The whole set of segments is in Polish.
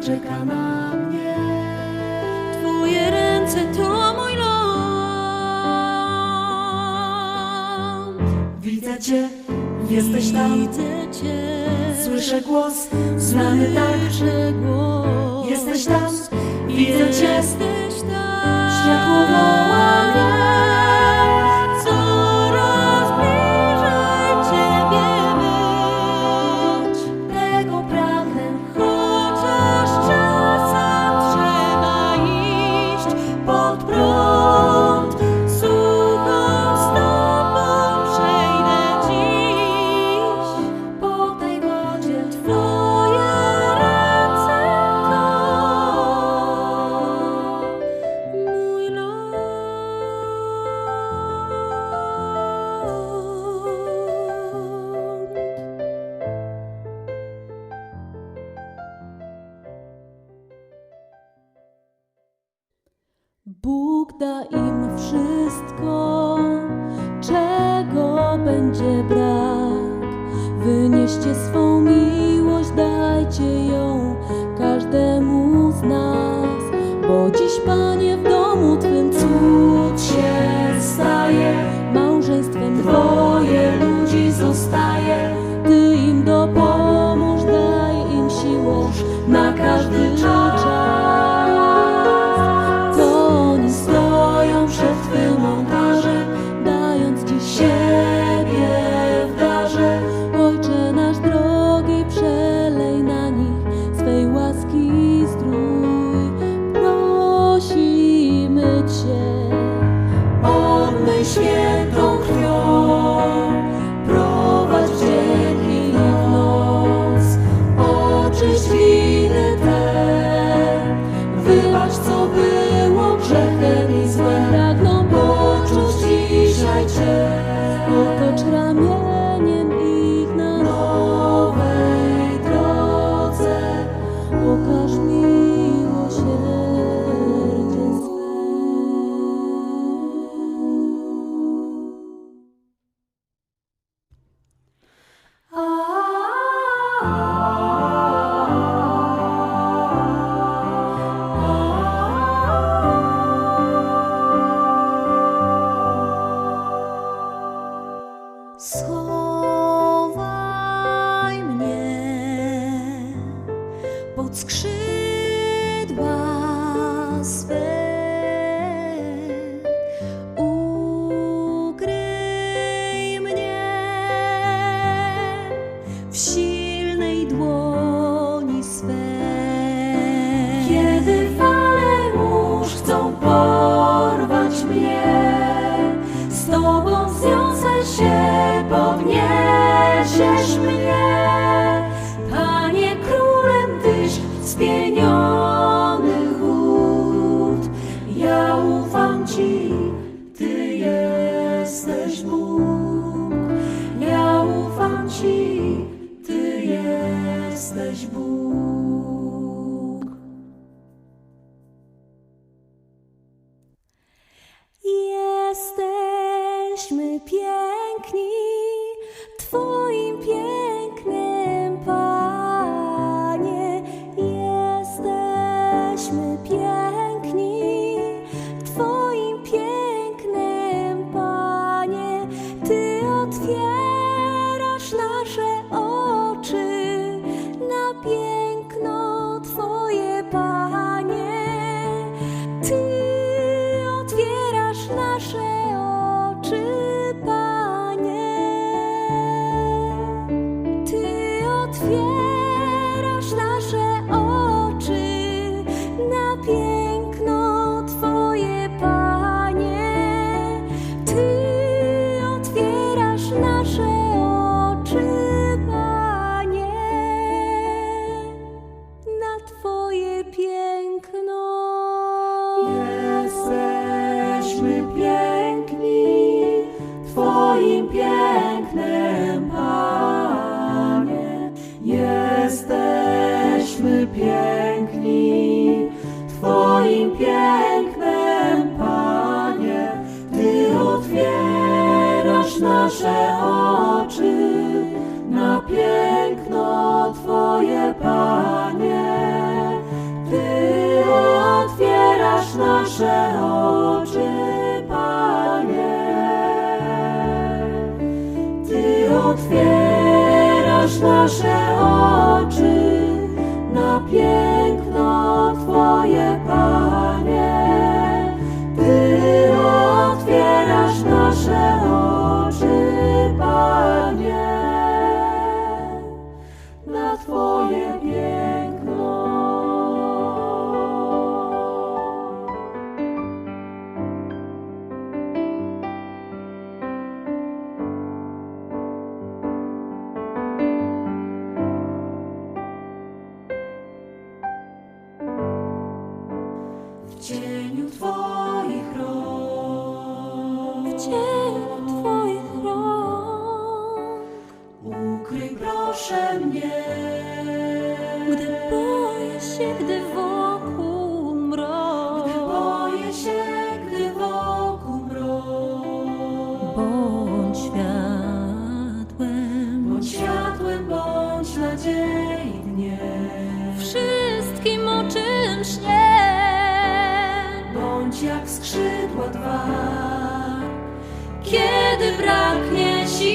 czeka na mnie. Twoje ręce to mój ląd. Widzę Cię, jesteś tam, Widzę Cię. słyszę głos, znany tak. Słyszę głos. Jesteś tam, widzę Cię, Jesteś tam. światło woła mnie. Bóg da im wszystko, czego będzie brak. Wynieście swą miłość, dajcie ją każdemu z nas. Bo dziś, Panie, w domu Twym cud się staje. 天。Schowaj mnie pod skrzydła swe. Ukryj mnie w silnej mnie. Panie królem Tyś spienionych wód, ja ufam Ci, Ty jesteś Bóg. Ja ufam Ci, Ty jesteś Bóg. Na nasze oczy, Panie. Ty otwierasz nasze oczy na piękno Twoje. Cieniu Twoich rąk, ukryj proszę mnie. gdy boję się, gdy wokół mrok. Gdy boję się, gdy wokół mrok. Bądź światłem Bądź światłem, bądź nadziei dniem. wszystkim, o czym śnię. Bądź jak skrzydła dwa, Kiedy braknie sił,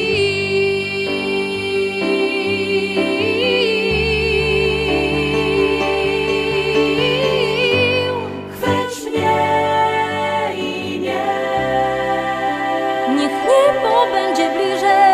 chwyć mnie i nie. niech niebo będzie bliżej.